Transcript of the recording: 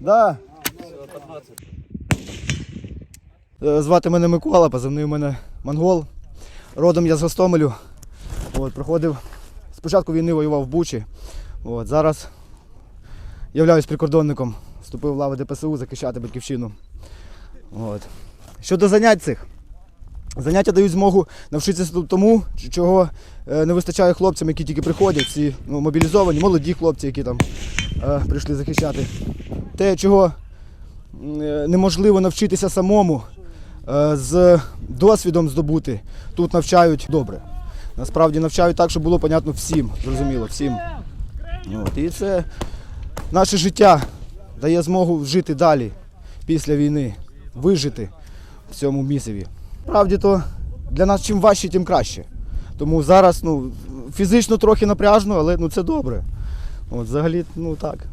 Да. Е, Звати мене Микола, позивний у мене Монгол. Родом я з Гостомелю. От, проходив. Спочатку війни воював в Бучі. От, зараз являюсь прикордонником. Вступив в лави ДПСУ захищати батьківщину. От. Щодо занять цих. Заняття дають змогу навчитися тому, чого е, не вистачає хлопцям, які тільки приходять, ці ну, мобілізовані, молоді хлопці, які там прийшли захищати. Те, чого е, неможливо навчитися самому, е, з досвідом здобути, тут навчають добре. Насправді навчають так, щоб було понятно всім, зрозуміло, всім. От. І це наше життя дає змогу жити далі після війни, вижити в цьому місиві. Справді то для нас чим важче, тим краще. Тому зараз ну, фізично трохи напряжно, але ну, це добре. От, взагалі, ну так.